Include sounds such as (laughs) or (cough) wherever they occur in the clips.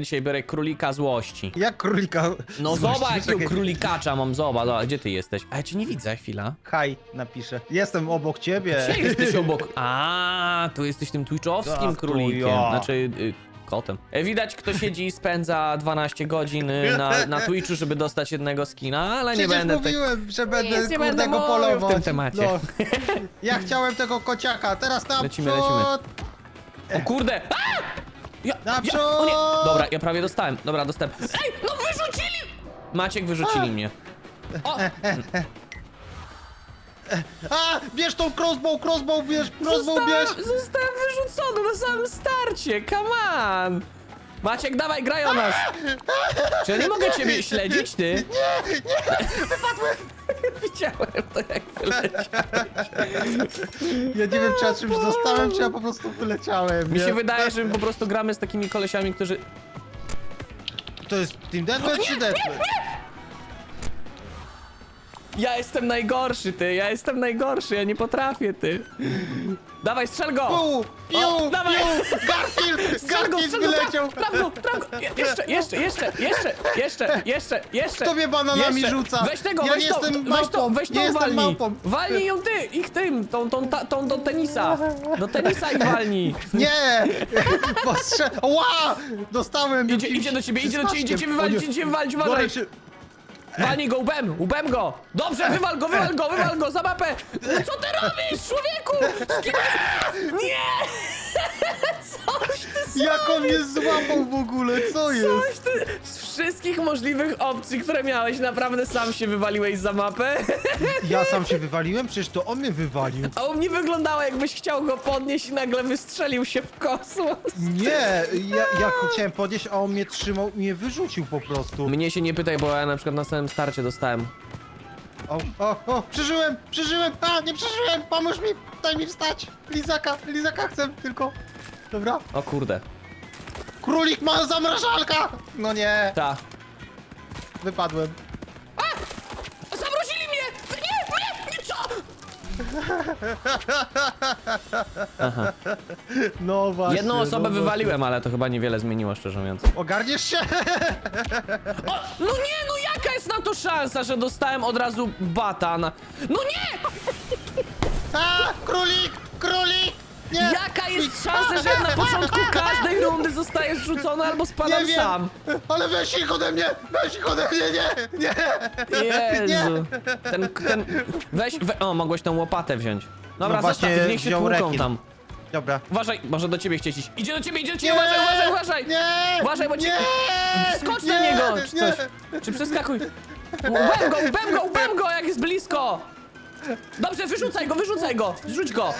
ja dzisiaj biorę królika złości. Jak królika. No Złości, zobacz, jakiego czekaj. królikacza mam, zobacz, zobacz, gdzie ty jesteś? A ja cię nie widzę, chwila. Haj, napiszę. Jestem obok ciebie. Gdzie jesteś (laughs) obok? A, tu jesteś tym twitchowskim Tak, królikiem, ja. znaczy y, kotem. E, Widać, kto siedzi i spędza 12 godzin y, na, na Twitchu, żeby dostać jednego skina, ale nie Przecież będę tak... mówiłem, że będę nie kurde będę go mówił w polować. tym temacie. No. Ja chciałem tego kociaka, teraz naprzód. Lecimy, lecimy. O kurde! A! Ja, ja, Naprzód! o nie! Dobra, ja prawie dostałem, dobra, dostałem. Ej, no wyrzucili! Maciek, wyrzucili mnie. O! A, bierz tą crossbow, crossbow, bierz, crossbow, bierz. Zostałem, zostałem wyrzucony na samym starcie, come on! Maciek, dawaj, graj o nas! Czy ja nie mogę ciebie śledzić, ty? Nie, nie, wypadłem! (laughs) Widziałem to, jak wyleciałeś. Ja nie wiem, czy ja czymś dostałem, czy ja po prostu wyleciałem. Mi nie? się wydaje, że my po prostu gramy z takimi kolesiami, którzy... To jest Team Deathmatch czy Deathmatch? Ja jestem najgorszy, ty, ja jestem najgorszy, ja nie potrafię, ty. Dawaj, strzel go! Piu, piu, dawaj. piu, Garfield, (laughs) Strzel go, Garfield strzel go, wyleciał. traf, traf go, traf go! Je- Jeszcze, jeszcze, jeszcze, jeszcze, jeszcze, jeszcze, jeszcze! Kto mnie bananami jeszcze. rzuca? Weź tego, Ja weź nie to, jestem weź to, małpą, weź nie tą jestem walnij! małpą. Walnij ją ty, ich tym, tą, tą, ta, tą do tenisa! Do tenisa i walnij! Nie! (laughs) Postrze... Ła! Dostałem Idzie, jakimś idzie do ciebie, idzie do ciebie, idzie przysmaczkiem. wywalić, idzie cię wywalić, uważaj! Gorej się- Walnij go łbem, łbem go! Dobrze, wywal go, wywal go, wywal go, za mapę! No co ty robisz, człowieku? Z kim. Nie! (laughs) Coś ty Jak on mnie złapał w ogóle, co jest? Coś ty... Z wszystkich możliwych opcji, które miałeś, naprawdę sam się wywaliłeś za mapę. Ja sam się wywaliłem? Przecież to on mnie wywalił. A u mnie wyglądało, jakbyś chciał go podnieść i nagle wystrzelił się w kosmos. Nie, ja, ja chciałem podnieść, a on mnie trzymał i mnie wyrzucił po prostu. Mnie się nie pytaj, bo ja na przykład na samym starcie dostałem. O, o, o, przeżyłem, przeżyłem, a, nie przeżyłem, pomóż mi, daj mi wstać. Lizaka, lizaka chcę tylko. Dobra. O kurde. Królik ma zamrażalka! No nie, Ta. wypadłem. Zamrozili mnie! Nie, nie, nie, co? No właśnie. Jedną no osobę właśnie. wywaliłem, ale to chyba niewiele zmieniło, szczerze mówiąc. Ogarniesz się? O, no nie, no jaka jest na to szansa, że dostałem od razu bata na... No nie! A, królik, królik! Nie! Jaka jest szansa, że na początku (laughs) każdej rundy zostaję zrzucony albo spadam wiem, sam? ale weź ich ode mnie, weź ich ode mnie, nie, nie! Jezu. Ten, ten... Weź, we... o, mogłeś tą łopatę wziąć. Dobra, No właśnie, zostaw, ich, niech się wziął tłuką rekin. tam. Dobra. Uważaj, może do ciebie chcieć iść. Idzie do ciebie, idzie do ciebie, Nie! uważaj, uważaj, uważaj! Nie! Uważaj, bo cię... Nie! Skocz nie! na niego, czy nie! coś. Czy przeskakuj. Łbem go, łbem go, łbem go, jak jest blisko! Dobrze, wyrzucaj go, wyrzucaj go! Zrzuć go!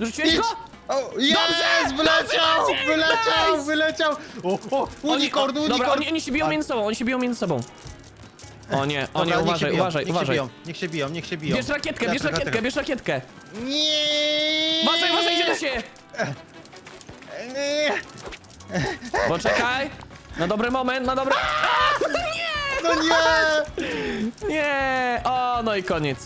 Zrzuciłeś Idź! go? O, jest! Wyleciał! Wyleciał! nice! Wyleciał! O, o, unicorn, unicorn! Dobra, oni, oni się biją między sobą, oni się biją między sobą. O nie, o nie, Dobra, niech się uważaj, biją, uważaj, niech się uważaj. biją, Niech się biją, niech się biją. Bierz rakietkę, bierz Dlatego- rakietkę, bierz rakietkę. Nie! Uważaj, uważaj, idzie do siebie. Nie! Poczekaj. Na dobry moment, na dobry... (laughs) Nie! No nie! Nie! O, no i koniec.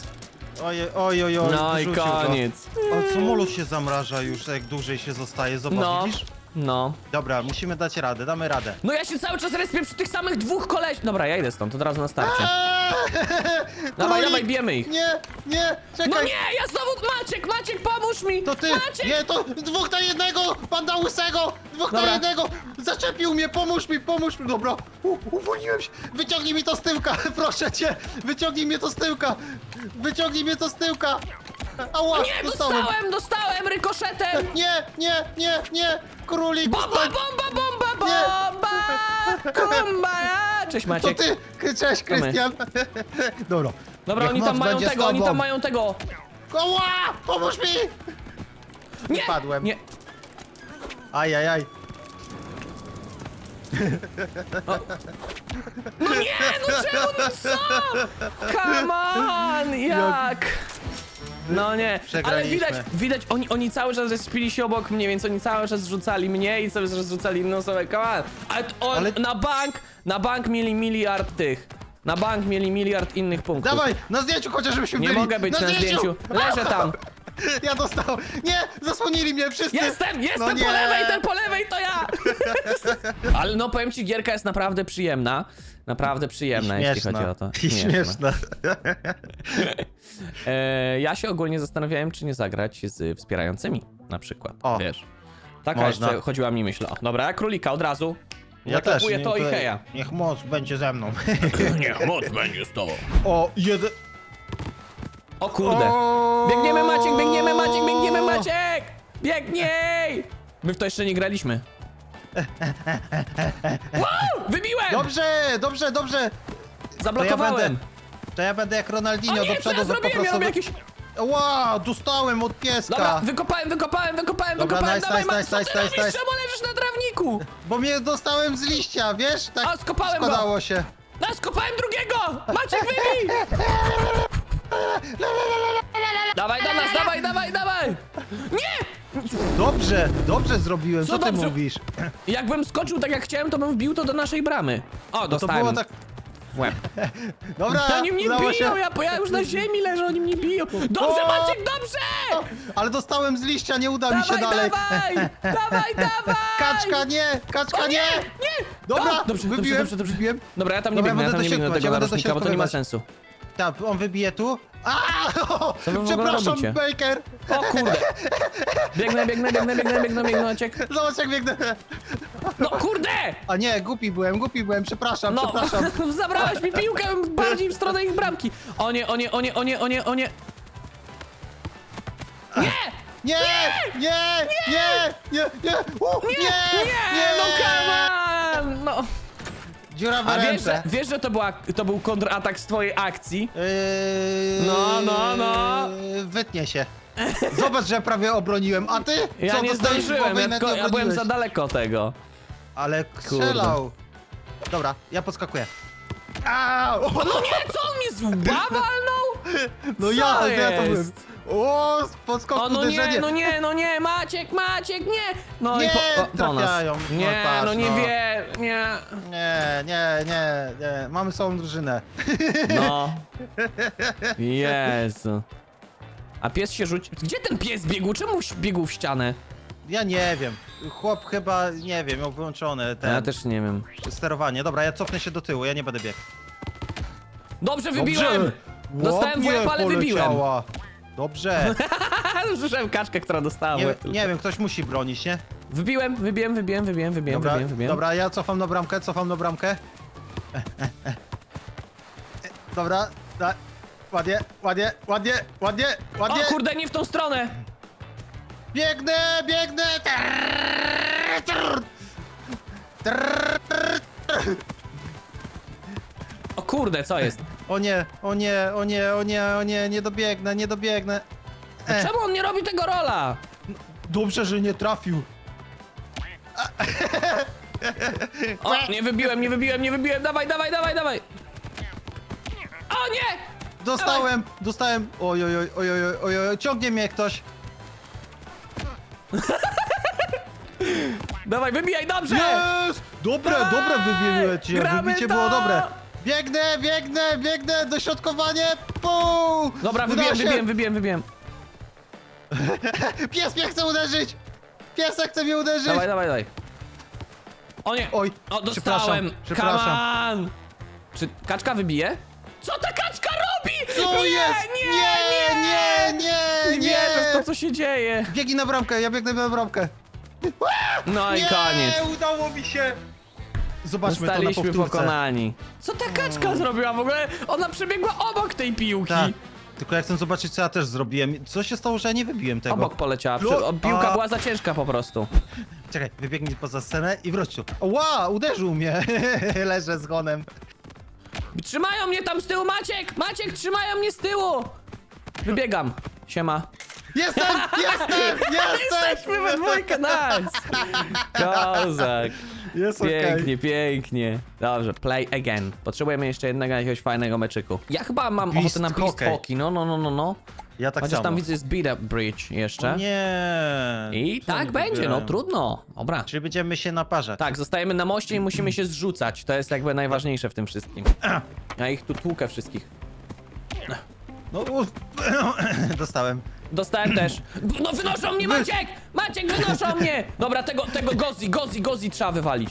Oj, oj, oj, oj. No i wyrzucił go. koniec. O, samolot się zamraża już, jak dłużej się zostaje, zobacz, No, widzisz? No. Dobra, musimy dać radę, damy radę. No ja się cały czas respię przy tych samych dwóch koleś... Dobra, ja idę stąd, od razu na starcie. Dawaj, Królik! dawaj, bijemy ich. Nie, nie, czekaj! No nie, ja znowu... Maciek, Maciek, pomóż mi! To ty! Maciek! Nie, to dwóch na jednego! Panda łysego! Dwóch Dobra. na jednego! Zaczepił mnie, pomóż mi, pomóż mi! Dobra, U, uwolniłem się! Wyciągnij mi to z tyłka, (laughs) proszę cię! Wyciągnij mnie to z tyłka! Wyciągnij mnie to z tyłka! Ała, Nie, dostałem! dostałem, dostałem rykoszetem! Nie, nie, nie, nie! Królik! Bomba, bomba, bomba, bomba! Kumba! Cześć To Maciek. ty! Cześć, Krystian! Dobra. Dobra, Niech oni tam moc mają będzie z tego, oni tobą. tam mają tego. Ała! Pomóż mi! Nie! Wypadłem. Nie. Ajajaj. No nie, no czemu, no co? Come on, jak? No nie, ale Przegraliśmy. widać, widać, oni, oni cały czas zespili się obok mnie, więc oni cały czas rzucali mnie i cały czas rzucali inną osobę, come on. Ale, on, Ale- na bank, na bank mieli miliard tych, na bank mieli miliard innych punktów. Dawaj, na zdjęciu chociaż żebyśmy Nie byli! mogę być na, zdjęciu. Leżę tam. (laughs) Ja dostał. Nie! Zasłonili mnie wszyscy! Jestem, jestem No nie. po lewej, ten po lewej to ja! (laughs) Ale no powiem ci, gierka jest naprawdę przyjemna. Naprawdę przyjemna, jeśli chodzi o to. I (laughs) śmieszna. E, ja się ogólnie zastanawiałem, czy nie zagrać z wspierającymi na przykład, O. wiesz. Taka Można. jeszcze chodziła mi myśl. O, dobra, królika od razu. Ja też. To i heja. Niech moc będzie ze mną. Niech moc będzie z tobą. O, jeden... O kurde. O! Biegniemy Maciek, biegniemy Maciek, biegniemy Maciek! Biegnij! My w to jeszcze nie graliśmy. (laughs) Wow! Wybiłem! Dobrze, dobrze, dobrze! Zablokowałem! To ja będę- ja jak o Ronaldinho nie, do co przodu ja zrobiłem? Miałem prostu... jakieś... Wow, dostałem od pieska! Dobra, wykopałem, wykopałem, wykopałem, Dobra, wykopałem, nice, dawaj, nice, Mac, nice, co ty nice, robisz? nice. Czemu leżysz na trawniku? Bo mnie dostałem z liścia, wiesz? Tak A, skopałem go. składało się. No, skopałem drugiego! Maciek, wybij! (laughs) Dawaj do nas, dawaj, dawaj, dawaj! Nie! Dobrze, dobrze zrobiłem, Co co, ty dobrze? mówisz? Jakbym skoczył tak jak chciałem, to bym wbił to do naszej bramy. O, No to dostałem było tak... w łeb. Dobra, Oni mnie udało biją, się. ja, ja już na ziemi leżę, oni mnie biją. Dobrze, O! Maciek, dobrze! Ale dostałem z liścia, nie uda mi się Dawaj, dalej. dawaj! Dawaj, (laughs) dawaj! Kaczka, nie! Kaczka, O nie! nie! Dobra, O, dobrze, wybiłem, dobrze, dobrze, dobrze. wybiłem. Dobra, ja tam nie Dobra, biegnę, ja będę tam nie biegnę do tego ja będę narożnika, bo to nie ma sensu. Tak, on wybije tu. A! (laughs) Co wy w ogóle Przepraszam, robicie? Baker! O kurde! Biegnę, biegnę, biegnę, biegnę, biegnę, biegnę, Maciek. Zobacz jak biegnę. No kurde! A nie, głupi byłem, głupi byłem, przepraszam, No, przepraszam. (laughs) zabrałeś mi piłkę bardziej w stronę ich bramki. O nie, o nie, o nie, o nie, o nie, o nie. Nie! Nie! Nie! Nie! Nie! Nie! U, Nie! nie! Nie! No come on! No. A wiesz, ręce. że, wiesz, że to, była, to był kontratak z twojej akcji? Yy, No, no, no. Wytnie się. Zobacz, że prawie obroniłem, a ty? Ja Co, nie dostałeś zdążyłem, głowę i ja, nawet tylko, nie ja byłem za daleko tego. Ale strzelał. Dobra, ja podskakuję. Au! No nie, co on mnie z łba walnął? No Co ja, ja to byłem. jest? O, podskok O no uderzenie. nie, no nie, no nie, Maciek, Maciek, nie! No Nie, i po, o, po nas. trafiają. No Nie, patrz, no nie no. wie, nie. Nie, nie, nie, nie. Mamy całą drużynę. No. (laughs) Jezu. A pies się rzuci... Gdzie ten pies biegł? Czemu biegł w ścianę? Ja nie wiem. Chłop chyba, nie wiem, miał wyłączone ten Ja też nie wiem. sterowanie. Dobra, ja cofnę się do tyłu, ja nie będę biegł. Dobrze, wybiłem! Dostałem w łeb, ale wybiłem. poleciała. Dobrze. (laughs) Słyszałem kaczkę, która dostała Nie, łeb. nie wiem, ktoś musi bronić, nie? Wybiłem, wybiłem, wybiłem, wybiłem, wybiłem, Dobra, wybiłem, wybiłem. dobra, ja cofam na bramkę, cofam na bramkę. E, e, e. E, Dobra, da, ładnie, ładnie, ładnie, ładnie, O ładnie. kurde, nie w tą stronę! Biegnę, biegnę! Trrr, trrr. Trrr. O kurde, co jest? O nie, o nie, o nie, o nie, o nie, nie dobiegnę, nie dobiegnę. E, Czemu on nie robi tego rola? dobrze, że nie trafił. O, nie wybiłem, nie wybiłem, nie wybiłem, dawaj, dawaj, dawaj, dawaj! O nie! Dostałem, dostałem. Oj, oj, oj, oj, oj, oj, oj, ciągnie mnie ktoś. (laughs) Dawaj, wybijaj, dobrze! Jest! Dobre, dobre wybiegłecie, Gramy wybicie to! było dobre. Biegnę, biegnę, biegnę, dośrodkowanie, puu! Dobra, wybiłem, się. wybiłem, wybiłem, wybiłem. (laughs) Pies mnie chce uderzyć! Piesek chce mnie uderzyć! Dawaj, dawaj, dawaj. O nie! Oj, O, dostałem! przepraszam, przepraszam. Come on! Czy kaczka wybije? Co ta kaczka robi? Co nie, jest? Nie, nie, nie, nie, Nie nie! w to, co się dzieje. Biegnij na bramkę, ja biegnę na bramkę. No i nie, koniec. udało mi się! Zobaczmy to na Zostaliśmy powtórce. pokonani. Co ta kaczka zrobiła w ogóle? Ona przebiegła obok tej piłki. Tak. Tylko ja chcę zobaczyć, co ja też zrobiłem. Co się stało, że ja nie wybiłem tego? Obok poleciała. O, Piłka a- była za ciężka po prostu. Czekaj, wybiegnij poza scenę i wróć tu. Ła, uderzył mnie. (laughs) Leżę z gonem. Trzymają mnie tam z tyłu, Maciek! Maciek, trzymają mnie z tyłu! Wybiegam. Siema. Jestem, (laughs) jestem, jestem! Jesteśmy we dwójkę, nice! Kozak. Jest okej. Pięknie, pięknie. Dobrze, play again. Potrzebujemy jeszcze jednego jakiegoś fajnego meczyku. Ja chyba mam Beast ochotę na Beast Hockey. Hockey, no, no, no, no, no. Ja tak Chociaż samo. tam widzę jest Beat Up Bridge jeszcze. Nie. I tak będzie, no trudno. Dobra. Czyli będziemy się naparzać. Tak, zostajemy na moście i musimy się zrzucać. To jest jakby najważniejsze w tym wszystkim. Ja ich tu tłukę wszystkich. No, (coughs) dostałem. Dostałem też. No wynoszą mnie, Maciek! Maciek, wynoszą mnie! Dobra, tego, tego Gozi, Gozi, Gozi trzeba wywalić.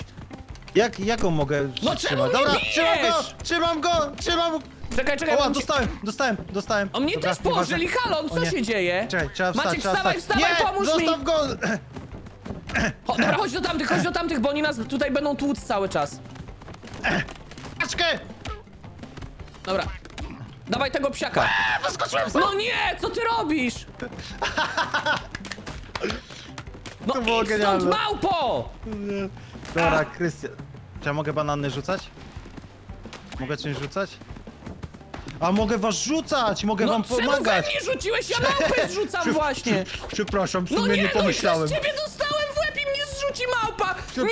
Jak, jaką mogę No trzymać? czemu mnie Dobra, bijesz? trzymam go! Trzymam go! Trzymam! Czekaj, czekaj, mam cię- dostałem, dostałem, dostałem. O mnie Dobra, też położyli, nieważne. halo, O co nie. się dzieje? Czekaj, trzeba wstać, Maciek, trzeba wstawaj, wstać. wstawaj, Nie, pomóż mi! zostaw go! Cho, dobra, chodź do tamtych, chodź do tamtych, bo oni nas tutaj będą tłuc cały czas. Paczkę! Dobra. Dawaj tego psiaka. Wyskoczyłem sam! No nie, co ty robisz? No To było idź stąd, genialne. małpo! Dobra, Krystian. Czy ja mogę banany rzucać? Mogę czymś rzucać? A mogę was rzucać! Mogę No wam czemu we pomagać! mnie rzuciłeś? Ja małpę (laughs) zrzucam właśnie. Przepraszam, w No sumie nie, nie no i pomyślałem. przez ciebie dostałem w łeb i mnie zrzuci małpa! Nie,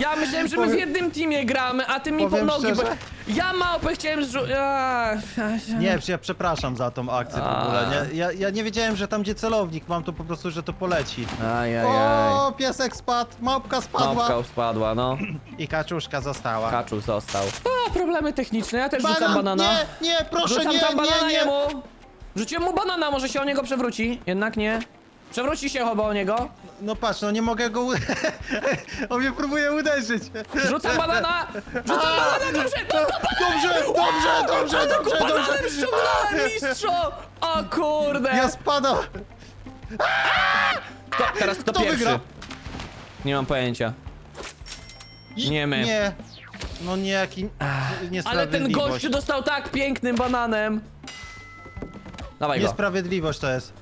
Ja myślałem, że my w Powiem- jednym teamie gramy, a ty mi po Powiem nogi, bo... szczerze? Ja małpę chciałem zrzucić... Nie, ja przepraszam za tą akcję w A. ogóle. Nie, ja, ja nie wiedziałem, że tam gdzie celownik mam, to po prostu, że to poleci. Ajajaj. O, piesek spadł, małpka spadła Małpka spadła, no. i kaczuszka została. Kaczu został. O, problemy techniczne, ja też rzucam Banan, banana. nie, nie, proszę, Rzucam nie, tam banana nie, nie. jemu. Rzuciłem mu banana, może się o niego przewróci. Jednak nie. Przewróci się chyba o niego. No patrz, no nie mogę go u... (laughs) On mnie próbuje uderzyć. Rzucam banana! Rzucam banana, dobrze! Dostał (laughs) Dobrze, dobrze, dobrze, dobrze, bananem dobrze. ściągnąłem, mistrzo! O kurde! Ja spadam. Kto, teraz kto, Kto pierwszy? wygra? Nie mam pojęcia. Nie my. Nie. No nie, jaki Ale ten niesprawiedliwość. gościu dostał tak pięknym bananem. Dawaj go. Niesprawiedliwość to jest.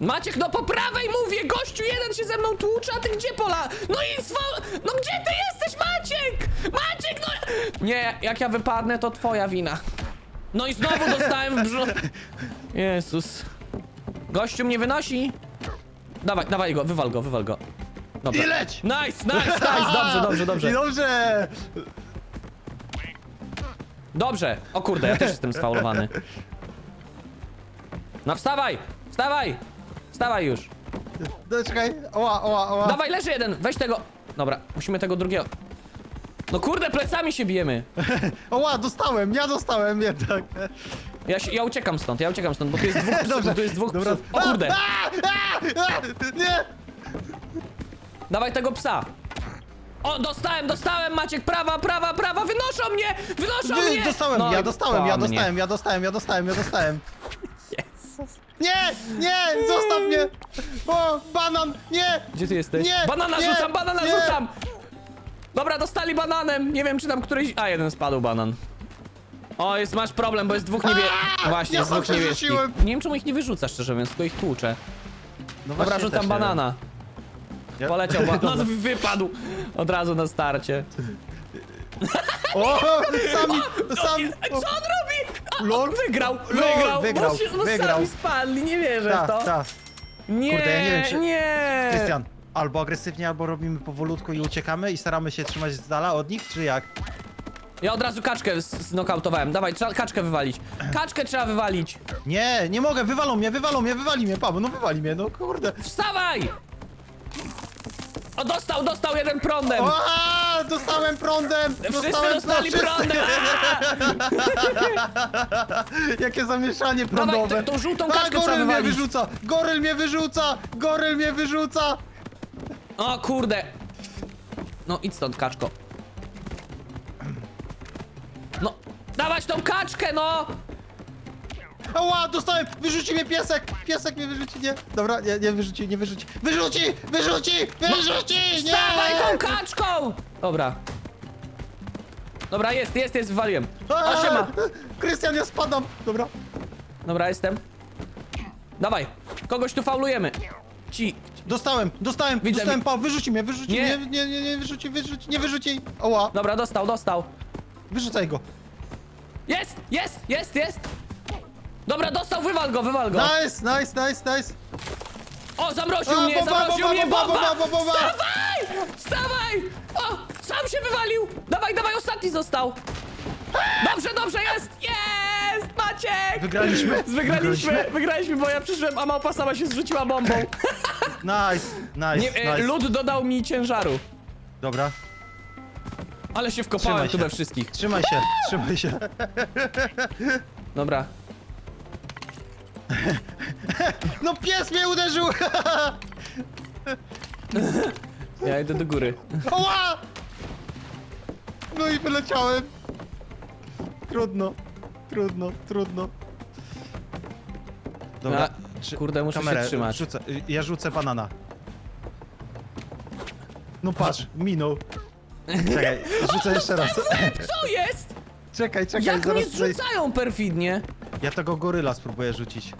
Maciek, no po prawej mówię, gościu jeden się ze mną tłucze, a ty gdzie pola? No i swo... No gdzie ty jesteś, Maciek? Maciek, no... Nie, jak ja wypadnę, to twoja wina. No i znowu dostałem w brzuch. Jezus. Gościu mnie wynosi. Dawaj, dawaj go, wywal go, wywal go. Dobra. I leć! Nice, nice, nice, dobrze, dobrze, I dobrze. dobrze! Dobrze. O kurde, ja też jestem sfaulowany. No wstawaj, wstawaj. Wstawaj już. No, czekaj, oła, oła, oła. Dawaj, leży jeden, weź tego. Dobra, musimy tego drugiego. No kurde, plecami się bijemy. (laughs) Oła, dostałem, ja dostałem jednak. Ja, się, ja uciekam stąd, ja uciekam stąd, bo tu jest dwóch (laughs) psów, Dobrze, tu jest dwóch dobra. psów. O kurde, A, a, a, nie! dawaj tego psa. O, dostałem, dostałem, Maciek, prawa, prawa, prawa, wynoszą mnie, wynoszą Wy, mnie. dostałem, No ja i dostałem, ja dostałem, ja dostałem, ja dostałem, ja dostałem. Nie, nie, zostaw mnie! O, banan, nie! Gdzie ty jesteś? Nie, banana nie, rzucam, banana nie. rzucam. Dobra, dostali bananem, nie wiem czy tam któryś... A, jeden spadł banan. O, jest, masz problem, bo jest dwóch niebie... Właśnie, ja jest dwóch niebieskich. rzuciłem. Nie wiem czemu ich nie wyrzucasz, szczerze mówiąc, tylko ich tłuczę. No Dobra, rzucam banana. wiem. Poleciał, ba- (laughs) no wypadł od razu na starcie. O, (laughs) sami, sami. Co on robi? Lol. wygrał, wygrał, wygrał, bo, się, bo wygrał. sami spadli, nie wierzę w Tak, to. tak. Nie, Kurde, ja nie wiem, czy- nie. Krystian, albo agresywnie, albo robimy powolutku i uciekamy i staramy się trzymać z dala od nich, czy jak? Ja od razu kaczkę z- znokautowałem, dawaj, trzeba kaczkę wywalić. Kaczkę trzeba wywalić. Nie, nie mogę, wywalą mnie, wywalą mnie, wywali mnie, Paweł, no wywali mnie, no kurde. Wstawaj! O, dostał, dostał jeden prądem. O, a, dostałem prądem! Wszyscy dostałem dostali prądem. (laughs) Jakie zamieszanie Dawaj, prądowe. tą żółtą A, kaczkę trzeba goryl mnie wywalić. wyrzuca, goryl mnie wyrzuca, goryl mnie wyrzuca. O kurde. No idź stąd, kaczko. No, dawać tą kaczkę, no! Ała, dostałem, wyrzuci mnie piesek, piesek mnie wyrzuci, nie. Dobra, nie, nie wyrzuci, nie wyrzuci. Wyrzuci, wyrzuci, wyrzuci, nie. Dawaj tą kaczką! Dobra. Dobra, jest, jest, jest, wywaliłem. O, siema. Krystian, ja spadam. Dobra. Dobra, jestem. Dawaj, kogoś tu faulujemy. Ci. Dostałem, dostałem, Widzę, dostałem, wi- pa, wyrzuci mnie, wyrzuci Nie. mnie, nie, nie, nie, wyrzuci, wyrzuci, nie wyrzuci. Oła, Dobra, dostał, dostał. wyrzucaj go. Jest, jest, jest, jest. Dobra, dostał, wywal go, wywal go. Nice, nice, nice, nice. O, zamroził A, mnie, bomba, zamroził bomba, mnie, bomba, bomba! bomba, bomba. Wstawaj! Wstawaj! O, sam się wywalił! Dawaj, dawaj, ostatni został! Dobrze, dobrze, jest! Jest! Maciek! Wygraliśmy. (laughs) Wygraliśmy, wygraliśmy, bo ja przyszedłem, a małpa sama się zrzuciła bombą. (laughs) Nice, nice, Nie, e, nice. lód dodał mi ciężaru. Dobra. Ale się wkopałem Trzymaj tu się. we wszystkich. Trzymaj się, trzymaj się. (laughs) Dobra. (laughs) No pies mnie uderzył! (laughs) Ja idę do góry. Oła! No i wyleciałem. Trudno, trudno, trudno. Dobra, trzy- kurde, muszę się trzymać. Rzucę, y, ja rzucę banana. No patrz, minął. Czekaj, rzucę jeszcze raz. Co jest? Czekaj, czekaj, Jak zaraz mnie tutaj- zrzucają perfidnie? Ja tego goryla spróbuję rzucić.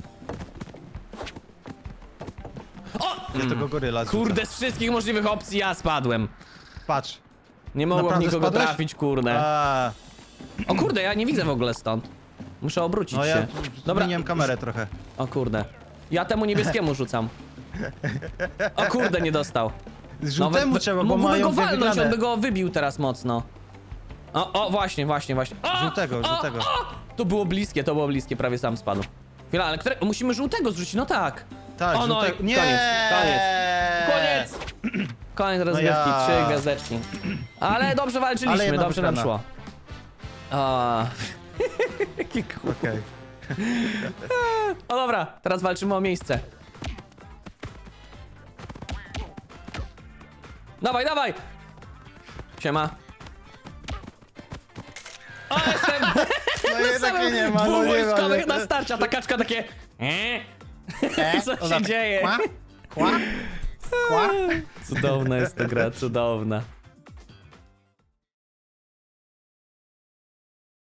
O! Ja tego goryla. Kurde, z wszystkich możliwych opcji ja spadłem. Patrz. Nie mogłem Naprawdę nikogo spadłeś? trafić, kurde. A, O kurde, ja nie widzę w ogóle stąd. Muszę obrócić no się. ja Dobra. zmieniłem kamerę trochę. O kurde. Ja temu niebieskiemu rzucam. O kurde, nie dostał. Żółtemu trzeba, bo mógłby mają go dwie walnąć, wygrane. on by go wybił teraz mocno. O, o, właśnie, właśnie, właśnie. O, Żółtego, o, żółtego. O, to było bliskie, to było bliskie, prawie sam spadł. Chwila, ale które... musimy żółtego zrzucić, no tak. Tak, O, no i żółtego. Nie! koniec, koniec. (clears throat) Koniec! Koniec rozgrywki, ja. trzy gwiazdeczki. Ale dobrze Ale walczyliśmy, jedna dobrze nam szło. O. (laughs) Jaki. Okej. (laughs) O dobra, teraz walczymy o miejsce. Dawaj, dawaj! Siema. Mnie nie ma, no Dwóch nie ma. wojskowych nie- na starcie, a ta kaczka takie... E? (laughs) Co się Ona tak- dzieje? Kła? Kła? Kła? Cudowna jest ta gra, cudowna.